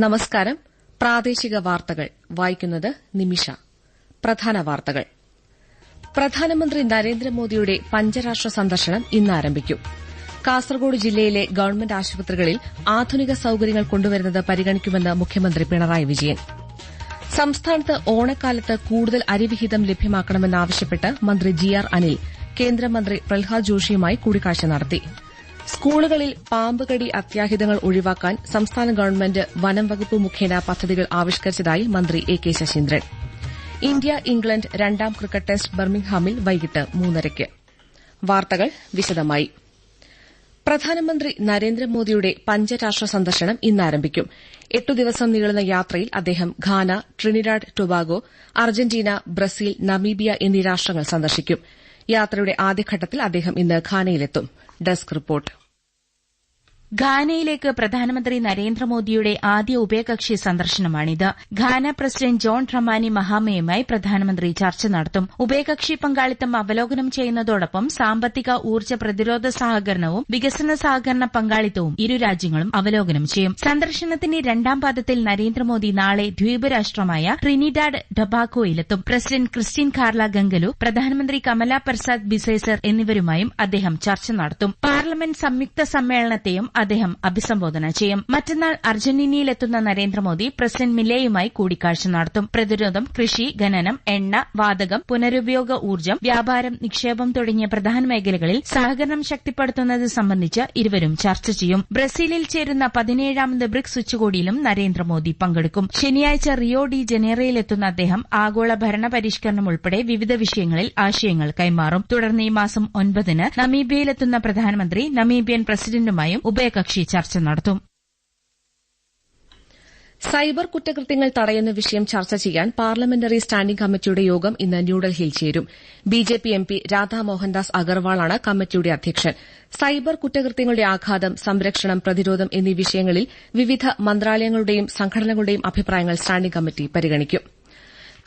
നമസ്കാരം. പ്രാദേശിക വാർത്തകൾ. വായിക്കുന്നത് നിമിഷ. പ്രധാന വാർത്തകൾ. പ്രധാനമന്ത്രി നരേന്ദ്രമോദിയുടെ പഞ്ചരാഷ്ട്ര സന്ദർശനം ഇന്ന് ആരംഭിക്കും. കാസർഗോഡ് ജില്ലയിലെ ഗവൺമെന്റ് ആശുപത്രികളിൽ ആധുനിക സൌകര്യങ്ങൾ കൊണ്ടുവരുന്നത് പരിഗണിക്കുമെന്ന് മുഖ്യമന്ത്രി പിണറായി വിജയൻ. സംസ്ഥാനത്ത് ഓണക്കാലത്ത് കൂടുതൽ അരിവിഹിതം ലഭ്യമാക്കണമെന്നാവശ്യപ്പെട്ട് മന്ത്രി ജി ആർ അനിൽ കേന്ദ്രമന്ത്രി പ്രഹ്ലാദ് ജോഷിയുമായി കൂടിക്കാഴ്ച നടത്തി. സ്കൂളുകളിൽ പാമ്പുകടി അത്യാഹിതങ്ങൾ ഒഴിവാക്കാൻ സംസ്ഥാന ഗവൺമെന്റ് വനം വകുപ്പ് മുഖേന പദ്ധതികൾ ആവിഷ്കരിച്ചതായി മന്ത്രി A K Saseendran. India England രണ്ടാം ക്രിക്കറ്റ് ടെസ്റ്റ് ബർമിംഗ്ഹാമിൽ വൈകിട്ട് മൂന്നരയ്ക്ക്. വാർത്തകൾ വിശദമായി. പ്രധാനമന്ത്രി നരേന്ദ്രമോദിയുടെ പഞ്ചരാഷ്ട്ര സന്ദർശനം ഇന്നാരംഭിക്കും. എട്ടു ദിവസം നീളുന്ന യാത്രയിൽ അദ്ദേഹം Ghana Trinidad Tobago Argentina Brazil Namibia എന്നീ രാഷ്ട്രങ്ങൾ സന്ദർശിക്കും. യാത്രയുടെ ആദ്യഘട്ടത്തിൽ അദ്ദേഹം ഇന്ന് ഘാനയിലെത്തും. Desk report. ഘാനയിലേക്ക് പ്രധാനമന്ത്രി നരേന്ദ്രമോദിയുടെ ആദ്യ ഉഭയകക്ഷി സന്ദർശനമാണിത്. ഘാന പ്രസിഡന്റ് ജോൺ റമാനി മഹാമയുമായി പ്രധാനമന്ത്രി ചർച്ച നടത്തും. ഉഭയകക്ഷി പങ്കാളിത്തം അവലോകനം ചെയ്യുന്നതോടൊപ്പം സാമ്പത്തിക ഊർജ പ്രതിരോധ സഹകരണവും വികസന സഹകരണ പങ്കാളിത്തവും ഇരു രാജ്യങ്ങളും അവലോകനം ചെയ്യും. സന്ദർശനത്തിന്റെ രണ്ടാം പാദത്തിൽ നരേന്ദ്രമോദി നാളെ ദ്വീപ് രാഷ്ട്രമായ ട്രിനിഡാഡ് ഡബാക്കോയിലെത്തും പ്രസിഡന്റ് ക്രിസ്റ്റീൻ കാർല ഗംഗലു പ്രധാനമന്ത്രി കമല പ്രസാദ് ബിസേസർ എന്നിവരുമായും അദ്ദേഹം ചർച്ച നടത്തും. പാർലമെന്റ് സംയുക്ത സമ്മേളനത്തെയും അദ്ദേഹം അഭിസംബോധന ചെയ്യും. മറ്റന്നാൾ അർജന്റീനയിലെത്തുന്ന നരേന്ദ്രമോദി പ്രസിഡന്റ് മിലേയുമായി കൂടിക്കാഴ്ച നടത്തും. പ്രതിരോധം കൃഷി ഖനനം എണ്ണ വാതകം പുനരുപയോഗ ഊർജം വ്യാപാരം നിക്ഷേപം തുടങ്ങിയ പ്രധാന മേഖലകളിൽ സഹകരണം ശക്തിപ്പെടുത്തുന്നത് സംബന്ധിച്ച് ഇരുവരും ചർച്ച ചെയ്യും. ബ്രസീലിൽ ചേരുന്ന പതിനേഴാമത് ബ്രിക്സ് ഉച്ചകോടിയിലും നരേന്ദ്രമോദി പങ്കെടുക്കും. ശനിയാഴ്ച റിയോ ഡി ജനേറയിലെത്തുന്ന അദ്ദേഹം ആഗോള ഭരണ പരിഷ്കരണം ഉൾപ്പെടെ വിവിധ വിഷയങ്ങളിൽ ആശയങ്ങൾ കൈമാറും. തുടർന്ന് ഈ മാസം ഒൻപതിന് നമീബിയയിലെത്തുന്ന പ്രധാനമന്ത്രി നമീബിയൻ പ്രസിഡന്റുമായും ഉഭയകക്ഷി ചർച്ച നടത്തും. സൈബർ കുറ്റകൃത്യങ്ങൾ തടയുന്ന വിഷയം ചർച്ച ചെയ്യാൻ പാർലമെന്ററി സ്റ്റാൻഡിംഗ് കമ്മിറ്റിയുടെ യോഗം ഇന്ന് ന്യൂഡൽഹിയിൽ ചേരും. ബിജെപി എംപി രാധാ മോഹൻദാസ് അഗർവാളാണ് കമ്മിറ്റിയുടെ അധ്യക്ഷൻ. സൈബർ കുറ്റകൃത്യങ്ങളുടെ ആഘാതം സംരക്ഷണം പ്രതിരോധം എന്നീ വിഷയങ്ങളിൽ വിവിധ മന്ത്രാലയങ്ങളുടെയും സംഘടനകളുടെയും അഭിപ്രായങ്ങൾ സ്റ്റാൻഡിംഗ് കമ്മിറ്റി പരിഗണിക്കും.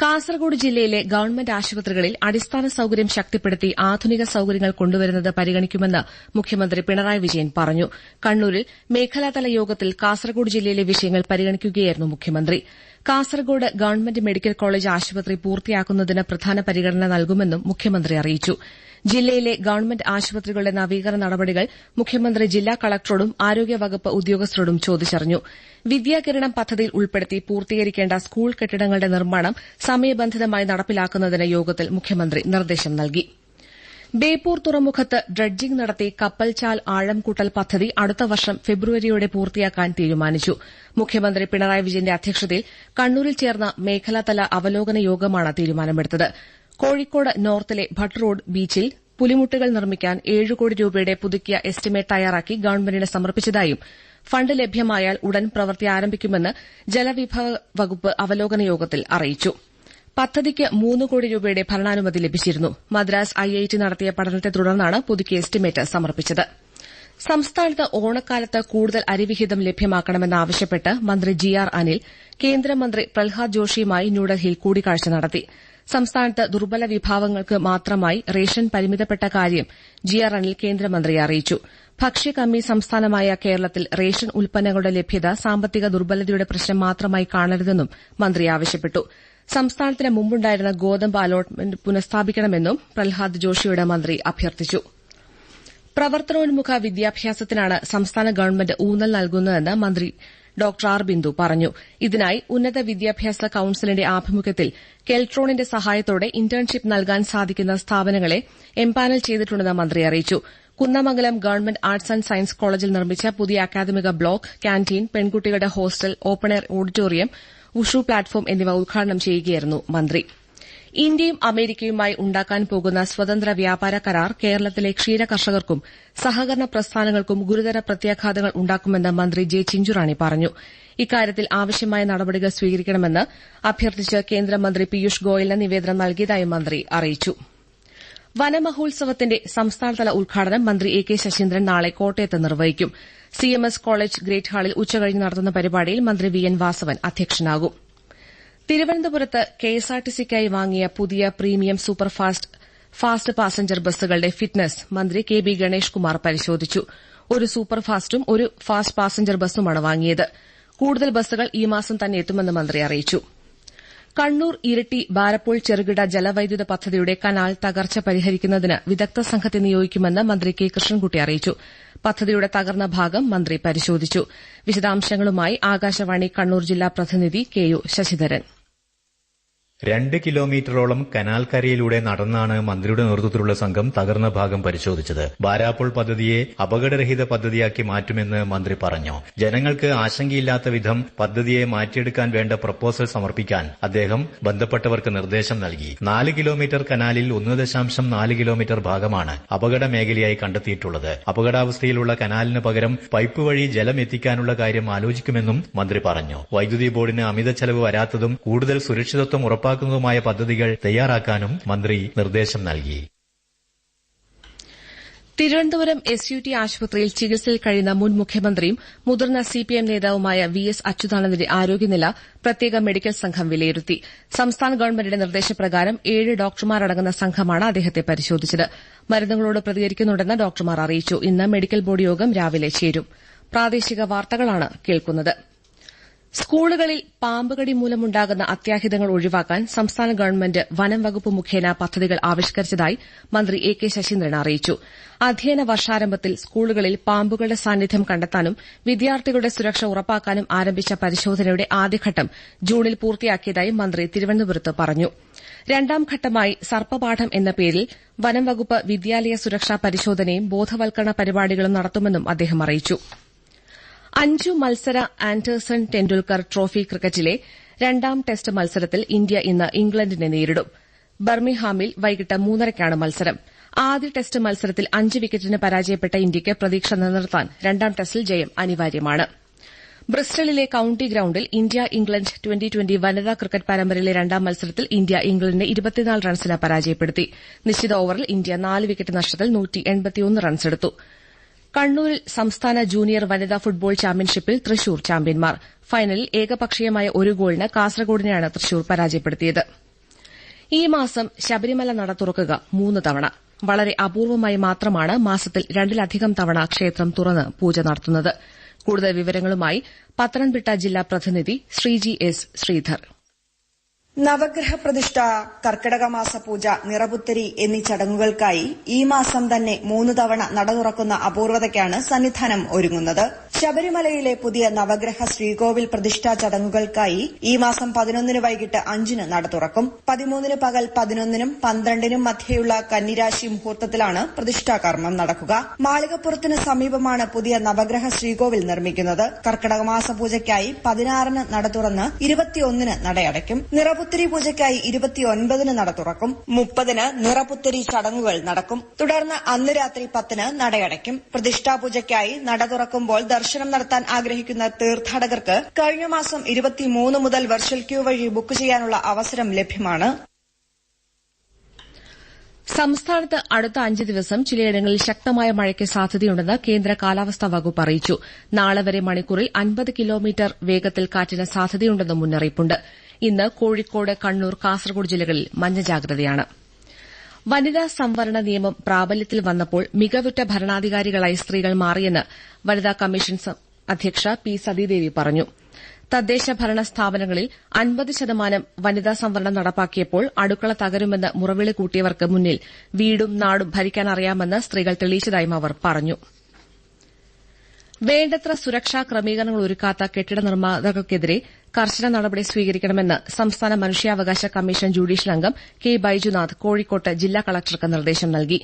കാസർഗോഡ് ജില്ലയിലെ ഗവൺമെന്റ് ആശുപത്രികളിൽ അടിസ്ഥാന സൌകര്യം ശക്തിപ്പെടുത്തി ആധുനിക സൌകര്യങ്ങൾ കൊണ്ടുവരുന്നത് പരിഗണിക്കുമെന്ന് മുഖ്യമന്ത്രി പിണറായി വിജയൻ പറഞ്ഞു. കണ്ണൂരിൽ മേഖലാതല യോഗത്തിൽ കാസർഗോഡ് ജില്ലയിലെ വിഷയങ്ങൾ പരിഗണിക്കുകയായിരുന്നു മുഖ്യമന്ത്രി. കാസർഗോഡ് ഗവൺമെന്റ് മെഡിക്കൽ കോളേജ് ആശുപത്രി പൂർത്തിയാക്കുന്നതിന് പ്രധാന പരിഗണന നൽകുമെന്നും മുഖ്യമന്ത്രി അറിയിച്ചു. ജില്ലയിലെ ഗവൺമെന്റ് ആശുപത്രികളുടെ നവീകരണ നടപടികൾ മുഖ്യമന്ത്രി ജില്ലാ കളക്ടറോടും ആരോഗ്യവകുപ്പ് ഉദ്യോഗസ്ഥരോടും ചോദിച്ചറിഞ്ഞു. വിദ്യാകിരണം പദ്ധതിയിൽ ഉൾപ്പെടുത്തി പൂർത്തീകരിക്കേണ്ട സ്കൂൾ കെട്ടിടങ്ങളുടെ നിർമ്മാണം സമയബന്ധിതമായി നടപ്പിലാക്കുന്നതിന് യോഗത്തിൽ മുഖ്യമന്ത്രി നിർദ്ദേശം നൽകി. ബേപ്പൂർ തുറമുഖത്ത് ഡ്രഡ്ജിംഗ് നടത്തി കപ്പൽചാൽ ആഴം കൂട്ടൽ പദ്ധതി അടുത്ത വർഷം ഫെബ്രുവരിയോടെ പൂർത്തിയാക്കാൻ തീരുമാനിച്ചു. മുഖ്യമന്ത്രി പിണറായി വിജയന്റെ അധ്യക്ഷതയിൽ കണ്ണൂരിൽ ചേർന്ന മേഖലാതല അവലോകന യോഗമാണ് തീരുമാനമെടുത്തത്. കോഴിക്കോട് നോർത്തിലെ ഭട്ട് റോഡ് ബീച്ചിൽ പുലിമുട്ടുകൾ നിർമ്മിക്കാൻ ഏഴ് കോടി രൂപയുടെ പുതുക്കിയ എസ്റ്റിമേറ്റ് തയ്യാറാക്കി ഗവൺമെന്റിന് സമർപ്പിച്ചതായും ഫണ്ട് ലഭ്യമായാൽ ഉടൻ പ്രവൃത്തി ആരംഭിക്കുമെന്ന് ജലവിഭവ വകുപ്പ് അവലോകന യോഗത്തിൽ അറിയിച്ചു. പദ്ധതിക്ക് മൂന്ന് കോടി രൂപയുടെ ഭരണാനുമതി ലഭിച്ചിരുന്നു. മദ്രാസ് ഐഐടി നടത്തിയ പഠനത്തെ തുടർന്നാണ് പുതുക്കിയ എസ്റ്റിമേറ്റ് സമർപ്പിച്ചത്. സംസ്ഥാനത്ത് ഓണക്കാലത്ത് കൂടുതൽ അരിവിഹിതം ലഭ്യമാക്കണമെന്നാവശ്യപ്പെട്ട് മന്ത്രി ജി ആർ അനിൽ കേന്ദ്രമന്ത്രി പ്രഹ്ലാദ് ജോഷിയുമായി ന്യൂഡൽഹിയിൽ കൂടിക്കാഴ്ച നടത്തി. സംസ്ഥാനത്ത് ദുർബല വിഭാഗങ്ങൾക്ക് മാത്രമായി റേഷൻ പരിമിതപ്പെട്ട കാര്യം ജി ആർ അനിൽ കേന്ദ്രമന്ത്രിയെ അറിയിച്ചു. ഭക്ഷ്യകമ്മി സംസ്ഥാനമായ കേരളത്തിൽ റേഷൻ ഉൽപ്പന്നങ്ങളുടെ ലഭ്യത സാമ്പത്തിക ദുർബലതയുടെ പ്രശ്നം മാത്രമായി കാണരുതെന്നും മന്ത്രി ആവശ്യപ്പെട്ടു. സംസ്ഥാനത്തിന് മുമ്പുണ്ടായിരുന്ന ഗോതമ്പ് അലോട്ട്മെന്റ് പുനഃസ്ഥാപിക്കണമെന്നും പ്രഹ്ലാദ് ജോഷിയുടെ മന്ത്രി അഭ്യർത്ഥിച്ചു. പ്രവർത്തനോന്മുഖ വിദ്യാഭ്യാസത്തിനാണ് സംസ്ഥാന ഗവൺമെന്റ് ഊന്നൽ നൽകുന്നതെന്ന് മന്ത്രി ഡോക്ടർ ആർ ബിന്ദു പറഞ്ഞു. ഇതിനായി ഉന്നത വിദ്യാഭ്യാസ കൌൺസിലിന്റെ ആഭിമുഖ്യത്തിൽ കെൽട്രോണിന്റെ സഹായത്തോടെ ഇന്റേൺഷിപ്പ് നൽകാൻ സാധിക്കുന്ന സ്ഥാപനങ്ങളെ എംപാനൽ ചെയ്തിട്ടുണ്ടെന്ന് മന്ത്രി അറിയിച്ചു. Kunnamangalam government arts and science കോളേജിൽ നിർമ്മിച്ച പുതിയ അക്കാദമിക ബ്ലോക്ക് കാന്റീൻ പെൺകുട്ടികളുടെ hostel open air auditorium wushu platform എന്നിവ ഉദ്ഘാടനം ചെയ്യുകയായിരുന്നു മന്ത്രി. ഇന്ത്യയും അമേരിക്കയുമായി ഉണ്ടാക്കാൻ പോകുന്ന സ്വതന്ത്ര വ്യാപാര കരാർ കേരളത്തിലെ ക്ഷീര കർഷകർക്കും സഹകരണ പ്രസ്ഥാനങ്ങൾക്കും ഗുരുതര പ്രത്യാഘാതങ്ങൾ ഉണ്ടാക്കുമെന്ന് മന്ത്രി ജെ ചിഞ്ചുറാണി പറഞ്ഞു. ഇക്കാര്യത്തിൽ ആവശ്യമായ നടപടികൾ സ്വീകരിക്കണമെന്ന് അഭ്യർത്ഥിച്ച് കേന്ദ്രമന്ത്രി പീയൂഷ് ഗോയലിന് നിവേദനം നൽകിയതായും മന്ത്രി അറിയിച്ചു. വനമഹോത്സവത്തിന്റെ സംസ്ഥാനതല ഉദ്ഘാടനം മന്ത്രി എ കെ ശശീന്ദ്രൻ നാളെ കോട്ടയത്ത് നിർവഹിക്കും. സിഎംഎസ് കോളേജ് ഗ്രേറ്റ് ഹാളിൽ ഉച്ചകഴിഞ്ഞ് നടത്തുന്ന പരിപാടിയിൽ മന്ത്രി വി എൻ വാസവൻ അധ്യക്ഷനാകും. തിരുവനന്തപുരത്ത് കെഎസ്ആർടിസിക്കായി വാങ്ങിയ പുതിയ പ്രീമിയം സൂപ്പർഫാസ്റ്റ് ഫാസ്റ്റ് പാസഞ്ചർ ബസ്സുകളുടെ ഫിറ്റ്നസ് മന്ത്രി കെ ബി ഗണേഷ് കുമാർ പരിശോധിച്ചു. ഒരു സൂപ്പർഫാസ്റ്റും ഒരു ഫാസ്റ്റ് പാസഞ്ചർ ബസ്സുമാണ് വാങ്ങിയത്. കൂടുതൽ ബസ്സുകൾ ഈ മാസം തന്നെ എത്തുമെന്ന് മന്ത്രി അറിയിച്ചു. കണ്ണൂർ ഇരിട്ടി ബാരപ്പോൾ ചെറുകിട ജലവൈദ്യുത പദ്ധതിയുടെ കനാൽ തകർച്ച പരിഹരിക്കുന്നതിന് വിദഗ്ധ സംഘത്തെ നിയോഗിക്കുമെന്ന് മന്ത്രി കെ കൃഷ്ണൻകുട്ടി അറിയിച്ചു. പദ്ധതിയുടെ തകർന്ന ഭാഗം മന്ത്രി പരിശോധിച്ചു. വിശദാംശങ്ങളുമായി ആകാശവാണി കണ്ണൂർ ജില്ലാ പ്രതിനിധി കെ യു ശശിധരൻ. രണ്ട് കിലോമീറ്ററോളം കനാൽക്കരയിലൂടെ നടന്നാണ് മന്ത്രിയുടെ നേതൃത്വത്തിലുള്ള സംഘം തകർന്ന ഭാഗം പരിശോധിച്ചത്. ബാരാപ്പോൾ പദ്ധതിയെ അപകടരഹിത പദ്ധതിയാക്കി മാറ്റുമെന്ന് മന്ത്രി പറഞ്ഞു. ജനങ്ങൾക്ക് ആശങ്കയില്ലാത്ത വിധം പദ്ധതിയെ മാറ്റിയെടുക്കാൻ വേണ്ട പ്രപ്പോസൽ സമർപ്പിക്കാൻ അദ്ദേഹം ബന്ധപ്പെട്ടവർക്ക് നിർദ്ദേശം നൽകി. നാല് കിലോമീറ്റർ കനാലിൽ ഒന്ന് ദശാംശം നാല് കിലോമീറ്റർ ഭാഗമാണ് അപകട മേഖലയായി കണ്ടെത്തിയിട്ടുള്ളത്. അപകടാവസ്ഥയിലുള്ള കനാലിന് പകരം പൈപ്പ് വഴി ജലം എത്തിക്കാനുള്ള കാര്യം ആലോചിക്കുമെന്നും മന്ത്രി പറഞ്ഞു. വൈദ്യുതി ബോർഡിന് അമിത ചെലവ് വരാത്തതും കൂടുതൽ സുരക്ഷിതത്വം ഉറപ്പാക്കുന്നതുമായ പദ്ധതികൾ തയ്യാറാക്കാനും മന്ത്രി നിർദ്ദേശം നൽകി. തിരുവനന്തപുരം എസ് യു ടി ആശുപത്രിയിൽ ചികിത്സയിൽ കഴിയുന്ന മുൻ മുഖ്യമന്ത്രിയും മുതിർന്ന സിപിഎം നേതാവുമായ വി എസ് അച്യുതാനന്ദന്റെ ആരോഗ്യനില പ്രത്യേക മെഡിക്കൽ സംഘം വിലയിരുത്തി. സംസ്ഥാന ഗവൺമെന്റിന്റെ നിർദ്ദേശപ്രകാരം ഏഴ് ഡോക്ടർമാരടങ്ങുന്ന സംഘമാണ് അദ്ദേഹത്തെ പരിശോധിച്ചത്. മരുന്നുകളോട് പ്രതികരിക്കുന്നുണ്ടെന്ന് ഡോക്ടർമാർ അറിയിച്ചു. ഇന്ന് മെഡിക്കൽ ബോർഡ് യോഗം രാവിലെ ചേരും. പ്രാദേശിക വാർത്തകളാണ് കേൾക്കുന്നത്. സ്കൂളുകളിൽ പാമ്പുകടി മൂലമുണ്ടാകുന്ന അത്യാഹിതങ്ങൾ ഒഴിവാക്കാൻ സംസ്ഥാന ഗവൺമെന്റ് വനം വകുപ്പ് മുഖേന പദ്ധതികൾ ആവിഷ്കരിച്ചതായി മന്ത്രി എ കെ ശശീന്ദ്രൻ അറിയിച്ചു. അധ്യയന വർഷാരംഭത്തിൽ സ്കൂളുകളിൽ പാമ്പുകളുടെ സാന്നിധ്യം കണ്ടെത്താനും വിദ്യാർത്ഥികളുടെ സുരക്ഷ ഉറപ്പാക്കാനും ആരംഭിച്ച പരിശോധനയുടെ ആദ്യഘട്ടം ജൂണിൽ പൂർത്തിയാക്കിയതായി മന്ത്രി തിരുവനന്തപുരത്ത് പറഞ്ഞു. രണ്ടാം ഘട്ടമായി സർപ്പപാഠം എന്ന പേരിൽ വനം വകുപ്പ് വിദ്യാലയ സുരക്ഷാ പരിശോധനയും ബോധവൽക്കരണ പരിപാടികളും നടത്തുമെന്നും അദ്ദേഹം അറിയിച്ചു. അഞ്ചു മത്സര ആൻഡേഴ്സൺ ടെൻഡുൽക്കർ ട്രോഫി ക്രിക്കറ്റിലെ രണ്ടാം ടെസ്റ്റ് മത്സരത്തിൽ ഇന്ത്യ ഇന്ന് ഇംഗ്ലണ്ടിനെ നേരിടും. ബർമിഹാമിൽ വൈകിട്ട് മൂന്നരയ്ക്കാണ് മത്സരം. ആദ്യ ടെസ്റ്റ് മത്സരത്തിൽ അഞ്ച് വിക്കറ്റിന് പരാജയപ്പെട്ട ഇന്ത്യയ്ക്ക് പ്രതീക്ഷ നിലനിർത്താൻ രണ്ടാം ടെസ്റ്റിൽ ജയം അനിവാര്യമാണ്. ബ്രിസ്റ്റലിലെ കൌണ്ടി ഗ്രൌണ്ടിൽ ഇന്ത്യ ഇംഗ്ലണ്ട് ട്വന്റി ട്വന്റി വനിതാ ക്രിക്കറ്റ് പരമ്പരയിലെ രണ്ടാം മത്സരത്തിൽ ഇന്ത്യ ഇംഗ്ലണ്ടിനെ ഇരുപത്തിനാല് റൺസിന് പരാജയപ്പെടുത്തി. നിശ്ചിത ഓവറിൽ ഇന്ത്യ നാല് വിക്കറ്റ് നഷ്ടത്തിൽ റൺസെടുത്തു. കണ്ണൂരിൽ സംസ്ഥാന ജൂനിയർ വനിതാ ഫുട്ബോൾ ചാമ്പ്യൻഷിപ്പിൽ തൃശൂർ ചാമ്പ്യൻമാർ ഫൈനലിൽ ഏകപക്ഷീയമായ ഒരു ഗോളിന് കാസർഗോഡിനെയാണ് തൃശൂർ പരാജയപ്പെടുത്തിയത്. ഈ മാസം ശബരിമല നട തുറക്കുക മൂന്ന് തവണ. വളരെ അപൂർവമായി മാത്രമാണ് മാസത്തിൽ രണ്ടിലധികം തവണ ക്ഷേത്രം തുറന്ന് പൂജ നടത്തുന്നത്. കൂടുതൽ വിവരങ്ങളുമായി പത്തനംതിട്ട ജില്ലാ പ്രതിനിധി ശ്രീജി എസ് ശ്രീധർ. നവഗ്രഹ പ്രതിഷ്ഠ കർക്കിടക മാസ പൂജ നിറപുത്തരി എന്നീ ചടങ്ങുകൾക്കായി ഈ മാസം തന്നെ മൂന്ന് തവണ നട തുറക്കുന്ന അപൂർവതയ്ക്കാണ് സന്നിധാനം ഒരുങ്ങുന്നത്. ശബരിമലയിലെ പുതിയ നവഗ്രഹ ശ്രീകോവിൽ പ്രതിഷ്ഠാ ചടങ്ങുകൾക്കായി ഈ മാസം പതിനൊന്നിന് വൈകിട്ട് അഞ്ചിന് നട തുറക്കും. പതിമൂന്നിന് പകൽ പതിനൊന്നിനും പന്ത്രണ്ടിനും മധ്യയുള്ള കന്നിരാശി മുഹൂർത്തത്തിലാണ് പ്രതിഷ്ഠാകർമ്മം നടക്കുക. മാളികപ്പുറത്തിന് സമീപമാണ് പുതിയ നവഗ്രഹ ശ്രീകോവിൽ നിർമ്മിക്കുന്നത്. കർക്കിടക മാസ പൂജയ്ക്കായി പതിനാറിന് നട തുറന്ന് ഇരുപത്തിയൊന്നിന് നടയടയ്ക്കും. നിറപുത്തരി പൂജയ്ക്കായി ഇരുപത്തിയൊൻപതിന് നട തുറക്കും. മുപ്പതിന് നിറപുത്തരി ചടങ്ങുകൾ നടക്കും. തുടർന്ന് അന്ന് രാത്രി പത്തിന് നടയടയ്ക്കും. പ്രതിഷ്ഠാ പൂജയ്ക്കായി നട തുറക്കുമ്പോൾ ദർശനം നടത്താൻ ആഗ്രഹിക്കുന്ന തീർത്ഥാടകർക്ക് കഴിഞ്ഞ മാസം ഇരുപത്തിമൂന്ന് മുതൽ വെർച്വൽ ക്യൂ വഴി ബുക്ക് ചെയ്യാനുള്ള അവസരം ലഭ്യമാണ്. സംസ്ഥാനത്ത് അടുത്ത അഞ്ച് ദിവസം ചിലയിടങ്ങളിൽ ശക്തമായ മഴയ്ക്ക് സാധ്യതയുണ്ടെന്ന് കേന്ദ്ര കാലാവസ്ഥാ വകുപ്പ് അറിയിച്ചു. നാളെ വരെ മണിക്കൂറിൽ അൻപത് കിലോമീറ്റർ വേഗത്തിൽ കാറ്റിന് സാധ്യതയുണ്ടെന്നും മുന്നറിയിപ്പുണ്ട്. ഇന്ന് കോഴിക്കോട് കണ്ണൂർ കാസർഗോഡ് ജില്ലകളിൽ മഞ്ഞ ജാഗ്രതയാണ്. വനിതാ സംവരണ നിയമം പ്രാബല്യത്തിൽ വന്നപ്പോൾ മികവുറ്റ ഭരണാധികാരികളായി സ്ത്രീകൾ മാറിയെന്ന് വനിതാ കമ്മീഷൻ അധ്യക്ഷ പി സതീദേവി പറഞ്ഞു. തദ്ദേശ ഭരണ സ്ഥാപനങ്ങളിൽ അൻപത് ശതമാനം വനിതാ സംവരണം നടപ്പാക്കിയപ്പോൾ അടുക്കള തകരുമെന്ന് മുറവിളി കൂട്ടിയവർക്ക് മുന്നിൽ വീടും നാടും ഭരിക്കാനറിയാമെന്ന് സ്ത്രീകൾ തെളിയിച്ചതായും അവർ പറഞ്ഞു. വേണ്ടത്ര സുരക്ഷാ ക്രമീകരണങ്ങൾ ഒരുക്കാത്ത കെട്ടിട നിർമ്മാതാക്കൾക്കെതിരെ കർശന നടപടി സ്വീകരിക്കണമെന്ന് സംസ്ഥാന മനുഷ്യാവകാശ കമ്മീഷൻ ജുഡീഷ്യൽ അംഗം കെ ബൈജുനാഥ് കോഴിക്കോട്ട് ജില്ലാ കളക്ടർക്ക് നിർദ്ദേശം നൽകി.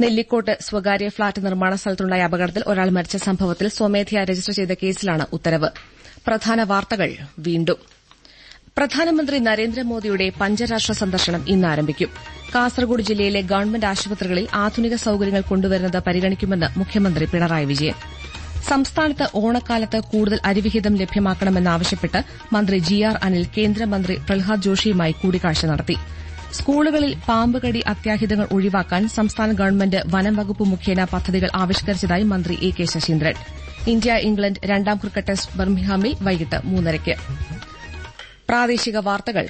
നെല്ലിക്കോട്ട് സ്വകാര്യ ഫ്ളാറ്റ് നിർമ്മാണ സ്ഥലത്തുണ്ടായ അപകടത്തിൽ ഒരാൾ മരിച്ച സംഭവത്തിൽ സ്വമേധയാ രജിസ്റ്റർ ചെയ്ത കേസിലാണ് ഉത്തരവ്. പ്രധാന വാർത്തകൾ വീണ്ടും. പ്രധാനമന്ത്രി നരേന്ദ്രമോദിയുടെ പഞ്ചരാഷ്ട്ര സന്ദർശനം ഇന്ന് ആരംഭിക്കും. കാസർഗോഡ് ജില്ലയിലെ ഗവൺമെന്റ് ആശുപത്രികളിൽ ആധുനിക സൌകര്യങ്ങൾ കൊണ്ടുവരുന്നത് പരിഗണിക്കുമെന്ന് മുഖ്യമന്ത്രി പിണറായി വിജയൻ. സംസ്ഥാനത്ത് ഓണക്കാലത്ത് കൂടുതൽ അരിവിഹിതം ലഭ്യമാക്കണമെന്നാവശ്യപ്പെട്ട് മന്ത്രി ജി ആർ അനിൽ കേന്ദ്രമന്ത്രി പ്രഹ്ലാദ് ജോഷിയുമായി കൂടിക്കാഴ്ച നടത്തി. സ്കൂളുകളിൽ പാമ്പുകടി അത്യാഹിതങ്ങൾ ഒഴിവാക്കാൻ സംസ്ഥാന ഗവൺമെന്റ് വനം വകുപ്പ് മുഖേന പദ്ധതികൾ ആവിഷ്കരിച്ചതായി മന്ത്രി A K Saseendran. India England രണ്ടാം ക്രിക്കറ്റ് ടെസ്റ്റ് ബർമിംഗ്ഹാമിൽ വൈകിട്ട് മൂന്നരയ്ക്ക്. പ്രാദേശിക വാർത്തകൾ